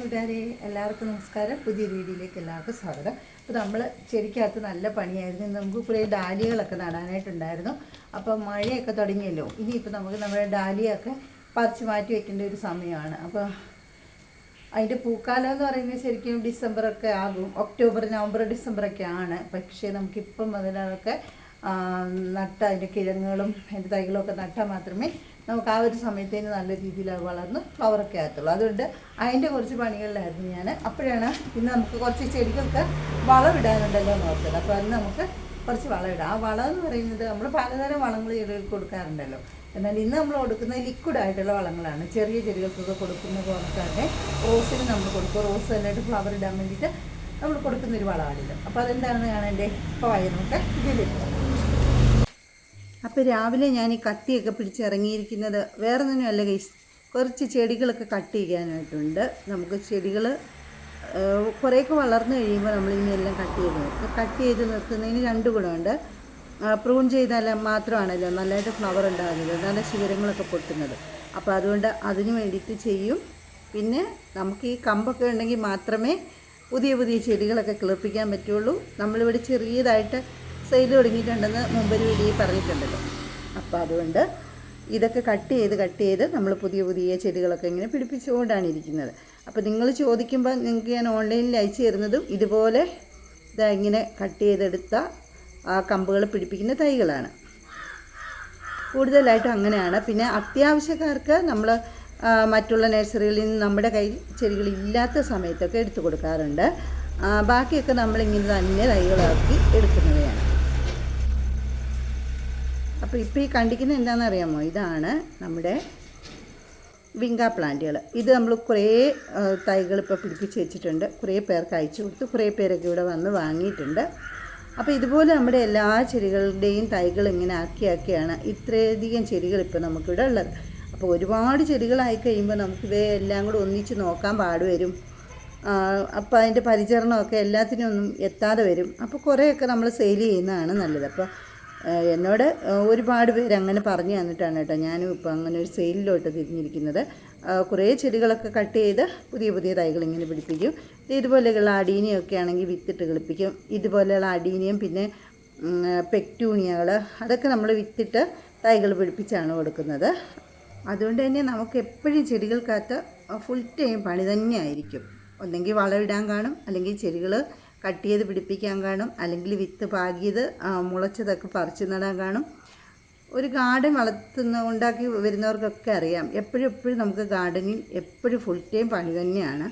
കൂട്ടുകാരെ എല്ലാവർക്കും നമസ്കാരം. പുതിയ വീഡിയോയിലേക്ക് എല്ലാവർക്കും സ്വാഗതം. അപ്പോൾ നമ്മൾ ചെടിക്കകത്ത് നല്ല പണിയായിരുന്നു. നമുക്ക് കുറേ ഡാലികളൊക്കെ നടാനായിട്ടുണ്ടായിരുന്നു. അപ്പോൾ മഴയൊക്കെ തുടങ്ങിയല്ലോ. ഇനിയിപ്പോൾ നമുക്ക് നമ്മുടെ ഡാലിയൊക്കെ പറിച്ച് മാറ്റി വെക്കേണ്ട ഒരു സമയമാണ്. അപ്പോൾ അതിന്റെ പൂക്കാലം എന്ന് പറയുന്നത് ശരിക്കും ഡിസംബറൊക്കെ ആകും. ഒക്ടോബർ നവംബർ ഡിസംബറൊക്കെ ആണ്. പക്ഷേ നമുക്കിപ്പം അതിനൊക്കെ ആ, നട്ട അതിന്റെ കിഴങ്ങുകളും അതിന്റെ തൈകളും ഒക്കെ നട്ടാൽ മാത്രമേ നമുക്ക് ആ ഒരു സമയത്തേന് നല്ല രീതിയിൽ അത് വളർന്ന് ഫ്ലവറൊക്കെ ആകത്തുള്ളൂ. അതുകൊണ്ട് അതിന്റെ കുറച്ച് പണികളിലായിരുന്നു ഞാൻ. അപ്പോഴാണ് ഇന്ന് നമുക്ക് കുറച്ച് ചെടികൾക്ക് വളമിടാനുണ്ടല്ലോ എന്ന് ഓർത്തത്. അപ്പോൾ അത് നമുക്ക് കുറച്ച് വളമിടാം ആ വളം എന്ന് പറയുന്നത് നമ്മൾ പലതരം വളങ്ങൾ ചെടികൾക്ക് കൊടുക്കാറുണ്ടല്ലോ. എന്നാൽ ഇന്ന് നമ്മൾ കൊടുക്കുന്ന ലിക്വിഡ് ആയിട്ടുള്ള വളങ്ങളാണ്. ചെറിയ ചെടികൾക്കൊക്കെ കൊടുക്കുന്ന പോലെ തന്നെ റോസിന് നമ്മൾ കൊടുക്കും. റോസ് നല്ലതായിട്ട് ഫ്ലവർ ഇടാൻ വേണ്ടിയിട്ട് നമ്മൾ കൊടുക്കുന്നൊരു വളമാണിത്. അപ്പോൾ അതെന്താണെന്ന് കാണാൻ എന്റെ ഇപ്പോൾ വായി നമുക്ക് ഇതിലില്ല അപ്പോൾ രാവിലെ ഞാൻ ഈ കത്തിയൊക്കെ പിടിച്ചിറങ്ങിയിരിക്കുന്നത് വേറെ തന്നെയല്ല ഗൈസ് കുറച്ച് ചെടികളൊക്കെ കട്ട് ചെയ്യാനായിട്ടുണ്ട്. നമുക്ക് ചെടികൾ കുറേയൊക്കെ വളർന്നു കഴിയുമ്പോൾ നമ്മൾ ഇനിയെല്ലാം കട്ട് ചെയ്ത് നിർത്തും കട്ട് ചെയ്ത് നിർത്തുന്നതിന് രണ്ട് ഗുണമുണ്ട്. പ്രൂൺ ചെയ്താൽ മാത്രമാണല്ലോ നല്ലതായിട്ട് ഫ്ലവർ ഉണ്ടാകുന്നത്. നല്ല ശിഖരങ്ങളൊക്കെ പൊട്ടുന്നത്. അപ്പോൾ അതുകൊണ്ട് അതിന് വേണ്ടിയിട്ട് ചെയ്യും. പിന്നെ നമുക്ക് ഈ കമ്പൊക്കെ ഉണ്ടെങ്കിൽ മാത്രമേ പുതിയ പുതിയ ചെടികളൊക്കെ കിളിർപ്പിക്കാൻ പറ്റുള്ളൂ. നമ്മളിവിടെ ചെറിയതായിട്ട് സെയിൽ തുടങ്ങിയിട്ടുണ്ടെന്ന് മുമ്പൊരു വീഡിയോ പറഞ്ഞിട്ടുണ്ടല്ലോ. അപ്പോൾ അതുകൊണ്ട് ഇതൊക്കെ കട്ട് ചെയ്ത് കട്ട് ചെയ്ത് നമ്മൾ പുതിയ പുതിയ ചെടികളൊക്കെ ഇങ്ങനെ പിടിപ്പിച്ചുകൊണ്ടാണ് ഇരിക്കുന്നത്. അപ്പോൾ നിങ്ങൾ ചോദിക്കുമ്പോൾ നിങ്ങൾക്ക് ഞാൻ ഓൺലൈനിൽ അയച്ചു തരുന്നതും ഇതുപോലെ ഇതാ ഇങ്ങനെ കട്ട് ചെയ്തെടുത്ത ആ കമ്പുകൾ പിടിപ്പിക്കുന്ന തൈകളാണ്. കൂടുതലായിട്ടും അങ്ങനെയാണ്. പിന്നെ അത്യാവശ്യക്കാർക്ക് നമ്മൾ മറ്റുള്ള നഴ്സറികളിൽ നിന്ന് നമ്മുടെ കൈ ചെടികൾ ഇല്ലാത്ത സമയത്തൊക്കെ എടുത്തു കൊടുക്കാറുണ്ട്. ബാക്കിയൊക്കെ നമ്മളിങ്ങനെ തന്നെ തൈകളാക്കി എടുക്കുന്നവയാണ് അപ്പോൾ ഇപ്പോൾ ഈ കണ്ടിക്കുന്നത് എന്താണെന്ന് അറിയാമോ ഇതാണ് നമ്മുടെ വിങ്ക പ്ലാന്റുകൾ ഇത് നമ്മൾ കുറേ തൈകൾ ഇപ്പോൾ പിടിപ്പിച്ച് വെച്ചിട്ടുണ്ട്. കുറേ പേർക്ക് അയച്ചു കൊടുത്തു. കുറേ പേരൊക്കെ ഇവിടെ വന്ന് വാങ്ങിയിട്ടുണ്ട്. അപ്പോൾ ഇതുപോലെ നമ്മുടെ എല്ലാ ചെടികളുടെയും തൈകൾ ഇങ്ങനെ ആക്കി ആക്കിയാണ് ഇത്രയധികം ചെടികൾ ഇപ്പോൾ നമുക്കിവിടെ ഉള്ളത്. അപ്പോൾ ഒരുപാട് ചെടികളായി കഴിയുമ്പോൾ നമുക്കിത് എല്ലാം കൂടെ ഒന്നിച്ച് നോക്കാൻ പാടുവരും അപ്പോൾ അതിന്റെ പരിചരണമൊക്കെ എല്ലാത്തിനും ഒന്നും എത്താതെ വരും. അപ്പോൾ കുറേയൊക്കെ നമ്മൾ സെയിൽ ചെയ്യുന്നതാണ് നല്ലത്. അപ്പോൾ എന്നോട് ഒരുപാട് പേര് അങ്ങനെ പറഞ്ഞു തന്നിട്ടാണ് കേട്ടോ ഞാനും ഇപ്പോൾ അങ്ങനെ ഒരു സെയിലിലോട്ട് തിരിഞ്ഞിരിക്കുന്നത്. കുറേ ചെടികളൊക്കെ കട്ട് ചെയ്ത് പുതിയ പുതിയ തൈകൾ ഇങ്ങനെ പിടിപ്പിക്കും. ഇത് ഇതുപോലെയുള്ള അടീനിയൊക്കെ ആണെങ്കിൽ വിത്തിട്ട് കിളിപ്പിക്കും. ഇതുപോലെയുള്ള അടീനയും പിന്നെ പെക്ടൂണിയകൾ അതൊക്കെ നമ്മൾ വിത്തിട്ട് തൈകൾ പിടിപ്പിച്ചാണ് കൊടുക്കുന്നത്. അതുകൊണ്ട് തന്നെ നമുക്ക് എപ്പോഴും ചെടികൾക്കകത്ത് ഫുൾ ടൈം പണി തന്നെയായിരിക്കും ഒന്നെങ്കിൽ വളമിടാൻ കാണും അല്ലെങ്കിൽ ചെടികൾ കട്ട് ചെയ്ത് പിടിപ്പിക്കാൻ കാണും. അല്ലെങ്കിൽ വിത്ത് പാകിയത് മുളച്ചതൊക്കെ പറിച്ചു നടാൻ കാണും. ഒരു ഗാർഡൻ വളർത്തുന്ന ഉണ്ടാക്കി വരുന്നവർക്കൊക്കെ അറിയാം. എപ്പോഴും എപ്പോഴും നമുക്ക് ഗാർഡനിൽ എപ്പോഴും ഫുൾ ടൈം പണി തന്നെയാണ്.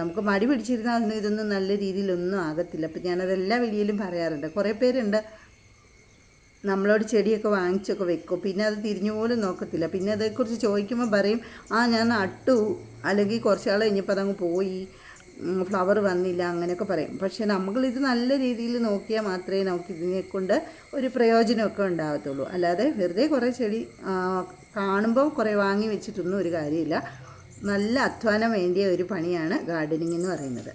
നമുക്ക് മടി പിടിച്ചിരുന്നാൽ ഇതൊന്നും നല്ല രീതിയിലൊന്നും ആകത്തില്ല. അപ്പം ഞാനത് എല്ലാ വീഡിയോയിലും പറയാറുണ്ട്. കുറേ പേരുണ്ട്. നമ്മളോട് ചെടിയൊക്കെ വാങ്ങിച്ചൊക്കെ വെക്കും. പിന്നെ അത് തിരിഞ്ഞു പോലും നോക്കത്തില്ല. പിന്നെ അതേക്കുറിച്ച് ചോദിക്കുമ്പോൾ പറയും ആ ഞാൻ അട്ടു അല്ലെങ്കിൽ കുറച്ചാൾ കഴിഞ്ഞപ്പോൾ അതങ്ങ് പോയി. ഫ്ലവർ വന്നില്ല അങ്ങനെയൊക്കെ പറയും. പക്ഷേ നമ്മളിത് നല്ല രീതിയിൽ നോക്കിയാൽ മാത്രമേ നമുക്ക് ഇതിനെക്കൊണ്ട് ഒരു പ്രയോജനമൊക്കെ ഉണ്ടാകത്തുള്ളൂ അല്ലാതെ വെറുതെ കുറേ ചെടി കാണുമ്പോൾ കുറേ വാങ്ങി വെച്ചിട്ടൊന്നും ഒരു കാര്യമില്ല. നല്ല അധ്വാനം വേണ്ടിയ ഒരു പണിയാണ് ഗാർഡനിങ് എന്ന് പറയുന്നത്.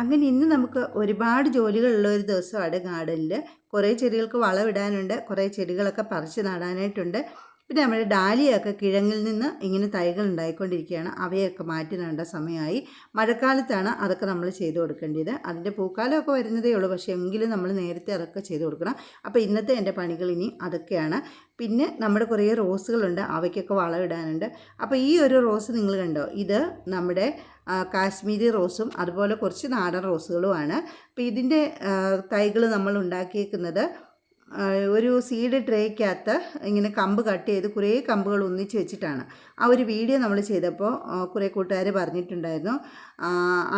അങ്ങനെ ഇന്ന് നമുക്ക് ഒരുപാട് ജോലികളുള്ള ഒരു ദിവസമാണ് ഗാർഡനിൽ കുറേ ചെടികൾക്ക് വളമിടാനുണ്ട് കുറേ ചെടികളൊക്കെ പറിച്ച് നടാനായിട്ടുണ്ട്. പിന്നെ നമ്മുടെ ഡാലിയൊക്കെ കിഴങ്ങിൽ നിന്ന് ഇങ്ങനെ തൈകൾ ഉണ്ടായിക്കൊണ്ടിരിക്കുകയാണ്. അവയൊക്കെ മാറ്റി നടേണ്ട സമയമായി. മഴക്കാലത്താണ് അതൊക്കെ നമ്മൾ ചെയ്തു കൊടുക്കേണ്ടത്. അതിന്റെ പൂക്കാലമൊക്കെ വരുന്നതേ ഉള്ളൂ. പക്ഷേ എങ്കിലും നമ്മൾ നേരത്തെ അതൊക്കെ ചെയ്തു കൊടുക്കണം. അപ്പോൾ ഇന്നത്തെ എന്റെ പണികൾ ഇനി അതൊക്കെയാണ്. പിന്നെ നമ്മുടെ കുറേ റോസുകളുണ്ട്. അവയ്ക്കൊക്കെ വളമിടാനുണ്ട് അപ്പോൾ ഈ ഒരു റോസ് നിങ്ങൾ കണ്ടോ? ഇത് നമ്മുടെ കാശ്മീരി റോസും അതുപോലെ കുറച്ച് നാടൻ റോസുകളുമാണ്. അപ്പോൾ ഇതിന്റെ തൈകൾ നമ്മൾ ഉണ്ടാക്കിയേക്കുന്നത് ഒരു സീഡ് ട്രേക്കകത്ത് ഇങ്ങനെ കമ്പ് കട്ട് ചെയ്ത് കുറേ കമ്പുകൾ ഒന്നിച്ച് വെച്ചിട്ടാണ്. ആ ഒരു വീഡിയോ നമ്മൾ ചെയ്തപ്പോൾ കുറേ കൂട്ടുകാർ പറഞ്ഞിട്ടുണ്ടായിരുന്നു.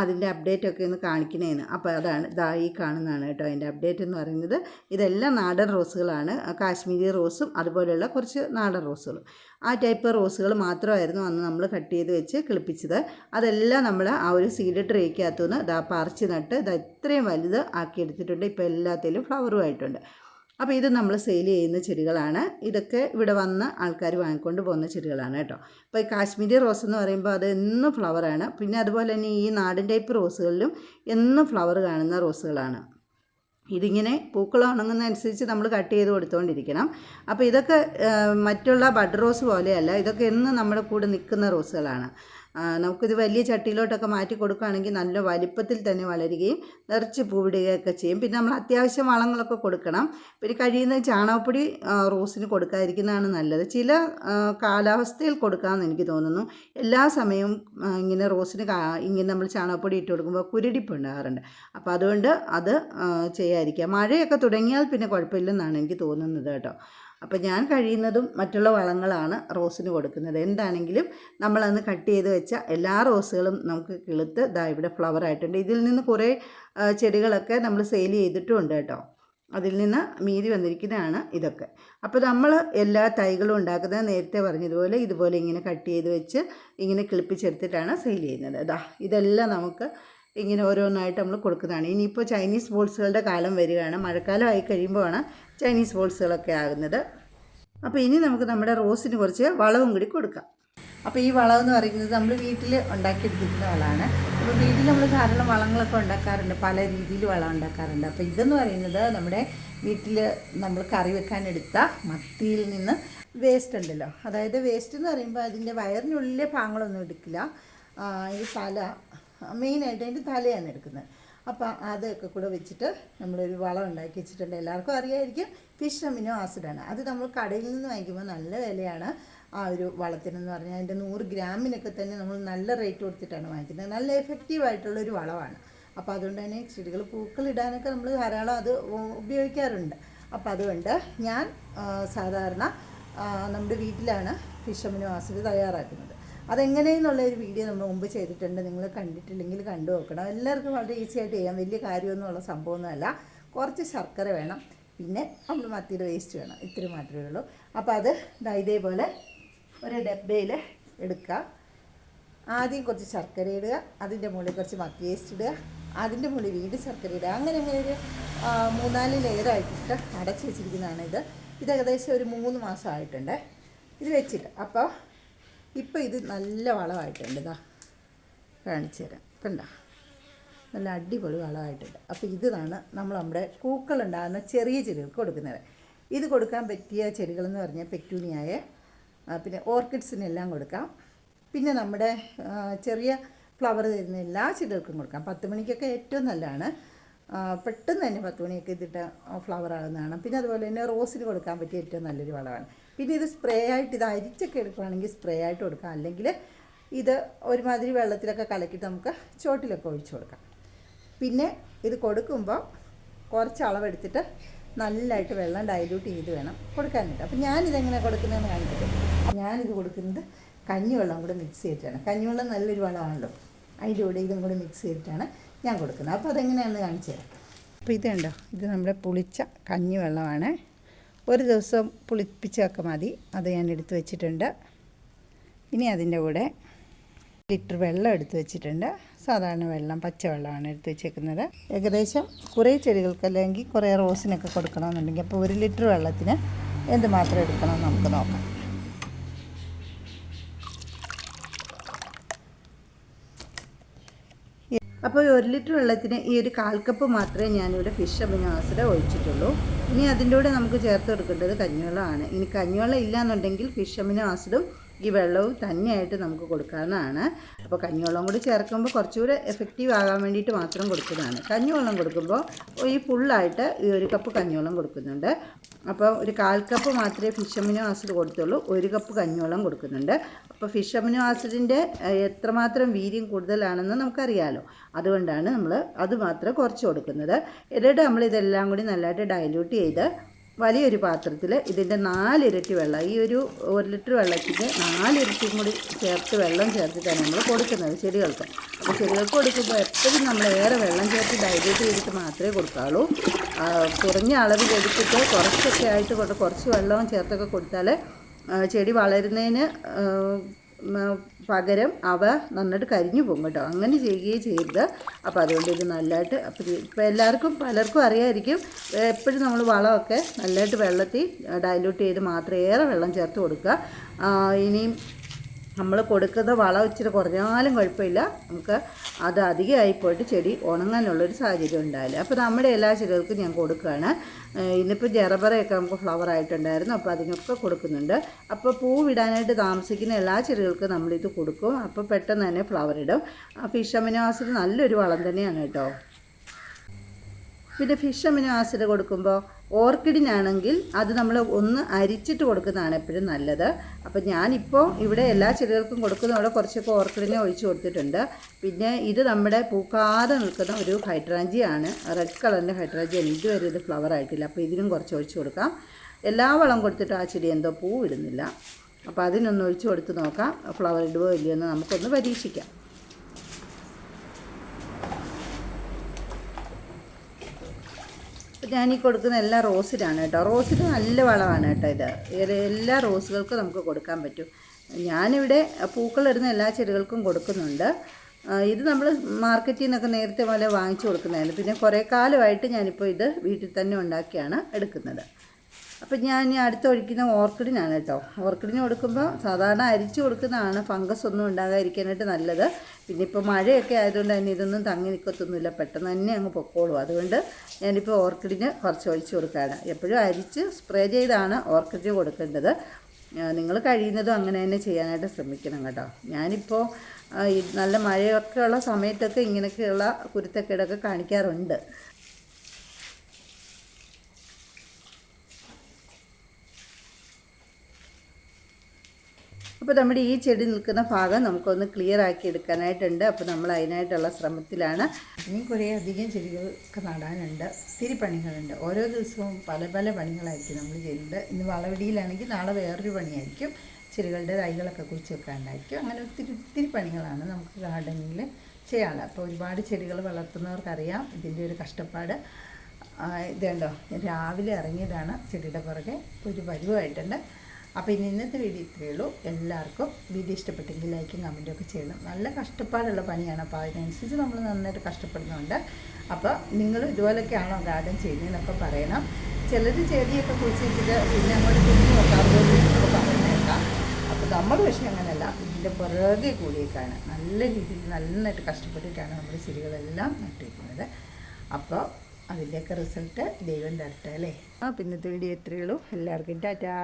അതിന്റെ അപ്ഡേറ്റ് ഒക്കെ ഒന്ന് കാണിക്കണേന്ന്. അപ്പോൾ അതാണ് ദാ ഈ കാണുന്നതാണ് കേട്ടോ അതിന്റെ അപ്ഡേറ്റ് എന്ന് പറയുന്നത്. ഇതെല്ലാം നാടൻ റോസുകളാണ്. കാശ്മീരി റോസും അതുപോലെയുള്ള കുറച്ച് നാടൻ റോസുകളും. ആ ടൈപ്പ് റോസുകൾ മാത്രമായിരുന്നു അന്ന് നമ്മൾ കട്ട് ചെയ്ത് വെച്ച് കിളിപ്പിച്ചത്. അതെല്ലാം നമ്മൾ ആ ഒരു സീഡ് ട്രേക്കകത്തുനിന്ന് ദാ പറിച്ച് നട്ട് ഇത് ഇത്രയും വലുത് ആക്കിയെടുത്തിട്ടുണ്ട്. ഇപ്പോൾ എല്ലാത്തിലും ഫ്ലവറും ആയിട്ടുണ്ട്. അപ്പോൾ ഇത് നമ്മൾ സെയിൽ ചെയ്യുന്ന ചെടികളാണ്. ഇതൊക്കെ ഇവിടെ വന്ന് ആൾക്കാർ വാങ്ങിക്കൊണ്ട് പോകുന്ന ചെടികളാണ് കേട്ടോ. അപ്പോൾ ഈ കാശ്മീരി റോസ് എന്ന് പറയുമ്പോൾ അത് എന്നും ഫ്ലവറാണ് പിന്നെ അതുപോലെ തന്നെ ഈ നാടൻ ടൈപ്പ് റോസുകളിലും എന്നും ഫ്ലവർ കാണുന്ന റോസുകളാണ് ഇതിങ്ങനെ പൂക്കൾ ഉണങ്ങുന്നതനുസരിച്ച് നമ്മൾ കട്ട് ചെയ്ത് കൊടുത്തുകൊണ്ടിരിക്കണം അപ്പോൾ ഇതൊക്കെ മറ്റുള്ള ബഡ് റോസ് പോലെയല്ല ഇതൊക്കെ എന്നും നമ്മുടെ കൂടെ നിൽക്കുന്ന റോസുകളാണ് നമുക്കിത് വലിയ ചട്ടിയിലോട്ടൊക്കെ മാറ്റി കൊടുക്കുകയാണെങ്കിൽ നല്ല വലിപ്പത്തിൽ തന്നെ വളരുകയും നിറച്ച് പൂവിടുകയൊക്കെ ചെയ്യും. പിന്നെ നമ്മൾ അത്യാവശ്യം വളങ്ങളൊക്കെ കൊടുക്കണം. പിന്നെ കഴിയുന്ന ചാണകപ്പൊടി റോസിന് കൊടുക്കാതിരിക്കുന്നതാണ് നല്ലത്. ചില കാലാവസ്ഥയിൽ കൊടുക്കാമെന്ന് എനിക്ക് തോന്നുന്നു. എല്ലാ സമയവും ഇങ്ങനെ റോസിന് ഇങ്ങനെ നമ്മൾ ചാണകപ്പൊടി ഇട്ട് കൊടുക്കുമ്പോൾ കുരുടിപ്പ് ഉണ്ടാകാറുണ്ട്. അപ്പോൾ അതുകൊണ്ട് അത് ചെയ്യാതിരിക്കുക. മഴയൊക്കെ തുടങ്ങിയാൽ പിന്നെ കുഴപ്പമില്ലെന്നാണ് എനിക്ക് തോന്നുന്നത് കേട്ടോ. അപ്പോൾ ഞാൻ കഴിയുന്നതും മറ്റുള്ള വളങ്ങളാണ് റോസിന് കൊടുക്കുന്നത്. എന്താണെങ്കിലും നമ്മളന്ന് കട്ട് ചെയ്ത് വെച്ച എല്ലാ റോസുകളും നമുക്ക് കിളുത്ത് ദാ ഇവിടെ ഫ്ലവർ ആയിട്ടുണ്ട്. ഇതിൽ നിന്ന് കുറേ ചെടികളൊക്കെ നമ്മൾ സെയിൽ ചെയ്തിട്ടുമുണ്ട് കേട്ടോ. അതിൽ നിന്ന് മീതി വന്നിരിക്കുന്നതാണ് ഇതൊക്കെ. അപ്പോൾ നമ്മൾ എല്ലാ തൈകളും ഉണ്ടാക്കുന്നത് നേരത്തെ പറഞ്ഞതുപോലെ ഇതുപോലെ ഇങ്ങനെ കട്ട് ചെയ്ത് വെച്ച് ഇങ്ങനെ കിളിപ്പിച്ചെടുത്തിട്ടാണ് സെയിൽ ചെയ്യുന്നത്. അതാ ഇതെല്ലാം നമുക്ക് ഇങ്ങനെ ഓരോന്നായിട്ട് നമ്മൾ കൊടുക്കുന്നതാണ്. ഇനിയിപ്പോൾ ചൈനീസ് ബോൾസുകളുടെ കാലം വരികയാണ്. മഴക്കാലം ആയി കഴിയുമ്പോഴാണ് ചൈനീസ് ബോൾസുകളൊക്കെ ആകുന്നത്. അപ്പോൾ ഇനി നമുക്ക് നമ്മുടെ റോസിന് കുറച്ച് വളവും കൂടി കൊടുക്കാം. അപ്പോൾ ഈ വളം എന്ന് പറയുന്നത് നമ്മൾ വീട്ടിൽ ഉണ്ടാക്കിയെടുത്തിരിക്കുന്ന വളമാണ്. അപ്പോൾ വീട്ടിൽ നമ്മൾ ധാരാളം വളങ്ങളൊക്കെ ഉണ്ടാക്കാറുണ്ട്. പല രീതിയിൽ വളം ഉണ്ടാക്കാറുണ്ട്. അപ്പോൾ ഇതെന്ന് പറയുന്നത് നമ്മുടെ വീട്ടിൽ നമ്മൾ കറി വെക്കാൻ എടുത്ത മത്തിയിൽ നിന്ന് വേസ്റ്റ് ഉണ്ടല്ലോ. അതായത് വേസ്റ്റ് എന്ന് പറയുമ്പോൾ അതിന്റെ വയറിനുള്ളിലെ ഭാഗങ്ങളൊന്നും എടുക്കില്ല. ഈ തല മെയിനായിട്ട് അതിന്റെ തലയാണ് എടുക്കുന്നത്. അപ്പോൾ അതൊക്കെ കൂടെ വെച്ചിട്ട് നമ്മളൊരു വളം ഉണ്ടാക്കി വെച്ചിട്ടുണ്ട്. എല്ലാവർക്കും അറിയായിരിക്കും ഫിഷ് അമിനോ ആസിഡാണ് അത് നമ്മൾ കടയിൽ നിന്ന് വാങ്ങിക്കുമ്പോൾ നല്ല വിലയാണ് ആ ഒരു വളത്തിനെന്ന് പറഞ്ഞാൽ. അതിന്റെ നൂറ് ഗ്രാമിനൊക്കെ തന്നെ നമ്മൾ നല്ല റേറ്റ് കൊടുത്തിട്ടാണ് വാങ്ങിക്കുന്നത്. നല്ല എഫക്റ്റീവ് ആയിട്ടുള്ള ഒരു വളമാണ്. അപ്പോൾ അതുകൊണ്ട് തന്നെ ചെടികൾ പൂക്കളിടാനൊക്കെ നമ്മൾ ധാരാളം അത് ഉപയോഗിക്കാറുണ്ട്. അപ്പോൾ അതുകൊണ്ട് ഞാൻ സാധാരണ നമ്മുടെ വീട്ടിലാണ് ഫിഷ് അമിനോ ആസിഡ് തയ്യാറാക്കുന്നത്. അതെങ്ങനെയെന്നുള്ള ഒരു വീഡിയോ നമ്മൾ മുമ്പ് ചെയ്തിട്ടുണ്ട്. നിങ്ങൾ കണ്ടിട്ടില്ലെങ്കിൽ കണ്ടു നോക്കണം. എല്ലാവർക്കും വളരെ ഈസി ആയിട്ട് ചെയ്യാം. വലിയ കാര്യമൊന്നുമുള്ള സംഭവമൊന്നുമല്ല. കുറച്ച് ശർക്കര വേണം. പിന്നെ നമ്മൾ മത്തിയുടെ വേസ്റ്റ് വേണം. ഇത്തിരി മാത്രമേ ഉള്ളൂ. അപ്പോൾ അത് ഇതാ ഇതേപോലെ ഒരു ഡബ്ബയിൽ എടുക്കുക. ആദ്യം കുറച്ച് ശർക്കര ഇടുക. അതിന്റെ മുകളിൽ കുറച്ച് മത്തി വേസ്റ്റ് ഇടുക. അതിന്റെ മുകളിൽ വീണ്ടും ശർക്കര ഇടുക. അങ്ങനെ അങ്ങനെ ഒരു മൂന്നാൽ ലെയറായിട്ടിട്ട് അടച്ച് വെച്ചിരിക്കുന്നതാണ് ഇത് ഇത് ഏകദേശം ഒരു മൂന്ന് മാസമായിട്ടുണ്ട് ഇത് വെച്ചിട്ട്. അപ്പോൾ ഇപ്പോൾ ഇത് നല്ല വളമായിട്ടുണ്ട് ഇതാ കാണിച്ചു തരാം. കണ്ട? നല്ല അടിപൊളി വളമായിട്ടുണ്ട്. അപ്പോൾ ഇതാണ് നമ്മൾ നമ്മുടെ പൂക്കളുണ്ടാകുന്ന ചെറിയ ചെടികൾക്ക് കൊടുക്കുന്നത്. ഇത് കൊടുക്കാൻ പറ്റിയ ചെടികളെന്ന് പറഞ്ഞാൽ പെറ്റൂണിയായ പിന്നെ ഓർക്കിഡ്സിനെല്ലാം കൊടുക്കാം. പിന്നെ നമ്മുടെ ചെറിയ ഫ്ലവർ തരുന്ന എല്ലാ ചെടികൾക്കും കൊടുക്കാം. പത്ത് മണിക്കൊക്കെ ഏറ്റവും നല്ലതാണ്. പെട്ടെന്ന് തന്നെ പത്ത് മണിയൊക്കെ ഇതിട്ട് ഫ്ലവർ ആകുന്നതാണ്. പിന്നെ അതുപോലെ തന്നെ റോസിന് കൊടുക്കാൻ പറ്റിയ ഏറ്റവും നല്ലൊരു വളമാണ്. പിന്നെ ഇത് സ്പ്രേ ആയിട്ട് ഇത് അരിച്ചൊക്കെ എടുക്കുകയാണെങ്കിൽ സ്പ്രേ ആയിട്ട് കൊടുക്കാം. അല്ലെങ്കിൽ ഇത് ഒരുമാതിരി വെള്ളത്തിലൊക്കെ കലക്കിയിട്ട് നമുക്ക് ചോട്ടിലൊക്കെ ഒഴിച്ചു കൊടുക്കാം. പിന്നെ ഇത് കൊടുക്കുമ്പോൾ കുറച്ച് അളവെടുത്തിട്ട് നല്ലതായിട്ട് വെള്ളം ഡൈല്യൂട്ട് ചെയ്ത് വേണം കൊടുക്കാനായിട്ട്. അപ്പോൾ ഞാനിതെങ്ങനെ കൊടുക്കുന്നതെന്ന് കാണിക്കട്ടെ. ഞാനിത് കൊടുക്കുന്നത് കഞ്ഞിവെള്ളം കൂടെ മിക്സ് ചെയ്തിട്ടാണ്. കഞ്ഞിവെള്ളം നല്ലൊരു വളമാണല്ലോ. അതിന്റെ കൂടെ ഇതും കൂടെ മിക്സ് ചെയ്തിട്ടാണ് ഞാൻ കൊടുക്കുന്നത്. അപ്പോൾ അതെങ്ങനെയാണെന്ന് കാണിച്ചു തരാം. അപ്പോൾ ഇതുണ്ടോ ഇത് നമ്മുടെ പുളിച്ച കഞ്ഞിവെള്ളമാണ്. ഒരു ദിവസം പുളിപ്പിച്ചൊക്കെ മതി. അത് ഞാൻ എടുത്തു വെച്ചിട്ടുണ്ട്. ഇനി അതിന്റെ കൂടെ ലിറ്റർ വെള്ളം എടുത്തു വെച്ചിട്ടുണ്ട്. സാധാരണ വെള്ളം പച്ചവെള്ളമാണ് എടുത്തു വെച്ചേക്കുന്നത്. ഏകദേശം കുറേ ചെടികൾക്ക് അല്ലെങ്കിൽ കുറേ റോസിനൊക്കെ കൊടുക്കണമെന്നുണ്ടെങ്കിൽ അപ്പോൾ ഒരു ലിറ്റർ വെള്ളത്തിന് എന്തുമാത്രം എടുക്കണം നമുക്ക് നോക്കാം. അപ്പോൾ ഒരു ലിറ്റർ വെള്ളത്തിന് ഈ ഒരു കാൽ കപ്പ് മാത്രമേ ഞാനിവിടെ ഫിഷ് അമിനോ ആസിഡ് ഒഴിച്ചിട്ടുള്ളൂ. ഇനി അതിന്റെ കൂടെ നമുക്ക് ചേർത്ത് കൊടുക്കേണ്ടത് കഞ്ഞിവെള്ളമാണ്. ഇനി കഞ്ഞിവെള്ളം ഇല്ല എന്നുണ്ടെങ്കിൽ ഫിഷ് അമിനോ ആസിഡും ഈ വെള്ളവും തന്നെയായിട്ട് നമുക്ക് കൊടുക്കാവുന്നതാണ്. അപ്പോൾ കഞ്ഞിവെള്ളം കൂടി ചേർക്കുമ്പോൾ കുറച്ചുകൂടെ എഫക്റ്റീവ് ആകാൻ വേണ്ടിയിട്ട് മാത്രം കൊടുക്കുന്നതാണ്. കഞ്ഞിവെള്ളം കൊടുക്കുമ്പോൾ ഈ ഫുള്ളായിട്ട് ഈ ഒരു കപ്പ് കഞ്ഞിവെള്ളം കൊടുക്കുന്നുണ്ട്. അപ്പോൾ ഒരു കാൽ കപ്പ് മാത്രമേ ഫിഷ് അമിനോ ആസിഡ് കൊടുത്തുള്ളൂ. ഒരു കപ്പ് കഞ്ഞിവെള്ളം കൊടുക്കുന്നുണ്ട്. അപ്പോൾ ഫിഷ് അമിനോ ആസിഡിന്റെ എത്രമാത്രം വീര്യം കൂടുതലാണെന്ന് നമുക്കറിയാലോ. അതുകൊണ്ടാണ് നമ്മൾ അത് മാത്രം കുറച്ച് കൊടുക്കുന്നത്. എന്നിട്ട് നമ്മൾ ഇതെല്ലാം കൂടി നല്ലതായിട്ട് ഡയലൂട്ട് ചെയ്ത് വലിയൊരു പാത്രത്തിൽ ഇതിന്റെ നാലിരട്ടി വെള്ളം ഈ ഒരു ഒരു ലിറ്റർ വെള്ളത്തിന് നാലിരട്ടിയും കൂടി ചേർത്ത് വെള്ളം ചേർത്തിട്ടാണ് നമ്മൾ കൊടുക്കുന്നത് ചെടികൾക്ക്. അപ്പോൾ ചെടികൾക്ക് കൊടുക്കുമ്പോൾ എപ്പോഴും നമ്മൾ ഏറെ വെള്ളം ചേർത്ത് ഡൈജസ്റ്റ് ചെയ്തിട്ട് മാത്രമേ കൊടുക്കാവുള്ളൂ. കുറഞ്ഞ അളവിൽ എടുത്തിട്ട് കുറച്ചൊക്കെ ആയിട്ട് കൊണ്ട് കുറച്ച് വെള്ളവും ചേർത്തൊക്കെ കൊടുത്താൽ ചെടി വളരുന്നതിന് പകരം അവ നന്നായിട്ട് കരിഞ്ഞു പോകും കേട്ടോ. അങ്ങനെ ചെയ്യുകയും ചെയ്യരുത്. അപ്പോൾ അതുകൊണ്ട് ഇത് നല്ലതായിട്ട് അപ്പോൾ ഇപ്പോൾ എല്ലാവർക്കും പലർക്കും അറിയായിരിക്കും എപ്പോഴും നമ്മൾ വളമൊക്കെ നല്ലതായിട്ട് വെള്ളത്തിൽ ഡൈലൂട്ട് ചെയ്ത് മാത്രമേ ഏറെ വെള്ളം ചേർത്ത് കൊടുക്കുക. ഇനിയും നമ്മൾ കൊടുക്കുന്ന വളം ഇച്ചിരി കുറഞ്ഞാലും കുഴപ്പമില്ല. നമുക്ക് അത് അധികമായി പോയിട്ട് ചെടി ഉണങ്ങാനുള്ളൊരു സാഹചര്യം ഉണ്ടാവില്ല. അപ്പോൾ നമ്മുടെ എല്ലാ ചെടികൾക്കും ഞാൻ കൊടുക്കുകയാണ്. ഇന്നിപ്പോൾ ജറബറയൊക്കെ നമുക്ക് ഫ്ലവർ ആയിട്ടുണ്ടായിരുന്നു. അപ്പോൾ അതിനൊക്കെ കൊടുക്കുന്നുണ്ട്. അപ്പോൾ പൂവിടാനായിട്ട് താമസിക്കുന്ന എല്ലാ ചെടികൾക്കും നമ്മളിത് കൊടുക്കും. അപ്പോൾ പെട്ടെന്ന് തന്നെ ഫ്ലവർ ഇടും. ഫിഷ് അമിനോ ആസിഡ് നല്ലൊരു വളം തന്നെയാണ് കേട്ടോ. പിന്നെ ഫിഷ് അമിനോ ആസിഡ് കൊടുക്കുമ്പോൾ ഓർക്കിഡിനാണെങ്കിൽ അത് നമ്മൾ ഒന്ന് അരിച്ചിട്ട് കൊടുക്കുന്നതാണ് എപ്പോഴും നല്ലത്. അപ്പോൾ ഞാനിപ്പോൾ ഇവിടെ എല്ലാ ചെടികൾക്കും കൊടുക്കുന്നതോടെ കുറച്ചൊക്കെ ഓർക്കിഡിനെ ഒഴിച്ചു കൊടുത്തിട്ടുണ്ട്. പിന്നെ ഇത് നമ്മുടെ പൂക്കാതെ നിൽക്കുന്ന ഒരു ഹൈഡ്രാഞ്ചിയാണ്. Red കളറിന്റെ hydrangea. ഇതുവരെ ഇത് ഫ്ലവർ ആയിട്ടില്ല. അപ്പോൾ ഇതിനും കുറച്ച് ഒഴിച്ചു കൊടുക്കാം. എല്ലാ വളം കൊടുത്തിട്ട് ആ ചെടി എന്തോ പൂ ഇടുന്നില്ല. അപ്പോൾ അതിനൊന്ന് ഒഴിച്ചു കൊടുത്ത് നോക്കാം. ഫ്ലവർ ഇടുവോ ഇല്ലയോ എന്ന് നമുക്കൊന്ന് പരീക്ഷിക്കാം. ഈ കൊടുക്കുന്ന എല്ലാ റോസിലാണ് കേട്ടോ. റോസിന് നല്ല വളമാണ് കേട്ടോ ഇത്. എല്ലാ റോസുകൾക്കും നമുക്ക് കൊടുക്കാൻ പറ്റും. ഞാനിവിടെ പൂക്കളിടുന്ന എല്ലാ ചെടികൾക്കും കൊടുക്കുന്നുണ്ട്. ഇത് നമ്മൾ മാർക്കറ്റിൽ നിന്നൊക്കെ നേരത്തെ പോലെ വാങ്ങിച്ചു കൊടുക്കുന്നതായിരുന്നു. പിന്നെ കുറേ കാലമായിട്ട് ഞാനിപ്പോൾ ഇത് വീട്ടിൽ തന്നെ ഉണ്ടാക്കിയാണ് എടുക്കുന്നത്. അപ്പം ഞാൻ അടുത്ത് ഒഴിക്കുന്ന ഓർക്കിഡിനാണ് കേട്ടോ. ഓർക്കിഡിന് കൊടുക്കുമ്പോൾ സാധാരണ അരിച്ചു കൊടുക്കുന്നതാണ് ഫംഗസ് ഒന്നും ഉണ്ടാകാതിരിക്കാനായിട്ട് നല്ലത്. പിന്നെ ഇപ്പോൾ മഴയൊക്കെ ആയതുകൊണ്ട് തന്നെ ഇതൊന്നും തങ്ങി നിൽക്കത്തൊന്നുമില്ല പെട്ടെന്ന് തന്നെ അങ്ങ് പൊക്കോളും. അതുകൊണ്ട് ഞാനിപ്പോൾ ഓർക്കിഡിന് കുറച്ച് ഒഴിച്ച് കൊടുക്കുകയാണ്. എപ്പോഴും അരിച്ച് സ്പ്രേ ചെയ്താണ് ഓർക്കിഡിന് കൊടുക്കേണ്ടത്. നിങ്ങൾ കഴിയുന്നതും അങ്ങനെ തന്നെ ചെയ്യാനായിട്ട് ശ്രമിക്കണം കേട്ടോ. ഞാനിപ്പോൾ നല്ല മഴയൊക്കെ ഉള്ള സമയത്തൊക്കെ ഇങ്ങനെയൊക്കെയുള്ള കുരുത്തക്കേടൊക്കെ കാണിക്കാറുണ്ട്. അപ്പോൾ നമ്മുടെ ഈ ചെടി നിൽക്കുന്ന ഭാഗം നമുക്കൊന്ന് ക്ലിയർ ആക്കി എടുക്കാനായിട്ടുണ്ട്. അപ്പോൾ നമ്മൾ അതിനായിട്ടുള്ള ശ്രമത്തിലാണ്. ഇനി കുറേ അധികം ചെടികൾക്ക് നടാനുണ്ട്. ഒത്തിരി പണികളുണ്ട്. ഓരോ ദിവസവും പല പല പണികളായിരിക്കും നമ്മൾ ചെയ്യുന്നത്. ഇന്ന് വളവിടിയിലാണെങ്കിൽ നാളെ വേറൊരു പണിയായിരിക്കും. ചെടികളുടെ തൈകളൊക്കെ കുറിച്ച് വെക്കാണ്ടായിരിക്കും. അങ്ങനെ ഒത്തിരി ഒത്തിരി പണികളാണ് നമുക്ക് ഗാർഡനിൽ ചെയ്യാനുള്ളത്. അപ്പോൾ ഒരുപാട് ചെടികൾ വളർത്തുന്നവർക്കറിയാം ഇതിന്റെ ഒരു കഷ്ടപ്പാട്. ആ, ഇത് കണ്ടോ ഞാൻ രാവിലെ ഇറങ്ങിയതാണ് ചെടിയുടെ പുറകെ. ഒരു പരുവമായിട്ടുണ്ട്. അപ്പോൾ ഇനി ഇന്നത്തെ വീഡിയോ ഇത്രയേ ഉള്ളൂ. എല്ലാവർക്കും വീഡിയോ ഇഷ്ടപ്പെട്ടെങ്കിൽ ലൈക്കും കമന്റും ഒക്കെ ചെയ്യണം. നല്ല കഷ്ടപ്പാടുള്ള പണിയാണ്. അപ്പോൾ അതിനനുസരിച്ച് നമ്മൾ നന്നായിട്ട് കഷ്ടപ്പെടുന്നുണ്ട്. അപ്പോൾ നിങ്ങൾ ഇതുപോലൊക്കെയാണോ ഗാർഡൻ ചെയ്യുന്നതെന്നൊക്കെ പറയണം. ചിലർ ചെടിയൊക്കെ കുഴിച്ചിട്ട് പിന്നെ അങ്ങോട്ട് തിരിഞ്ഞ് നോക്കാറുള്ളൂ എന്നൊക്കെ പറയുന്നേക്കാം അപ്പോൾ നമ്മൾ പക്ഷേ അങ്ങനെയല്ല. ഇതിന്റെ പുറകെ കൂടിയേക്കാണ് നല്ല രീതിയിൽ നന്നായിട്ട് കഷ്ടപ്പെട്ടിട്ടാണ് നമ്മൾ ചെടികളെല്ലാം നട്ടിരിക്കുന്നത്. അപ്പോൾ അതിന്റെയൊക്കെ റിസൾട്ട് ദൈവം തരട്ടെ അല്ലേ? ആ പിന്നത്തെ വീഡിയോ എത്രയുള്ളൂ എല്ലാവർക്കും ടാറ്റാ.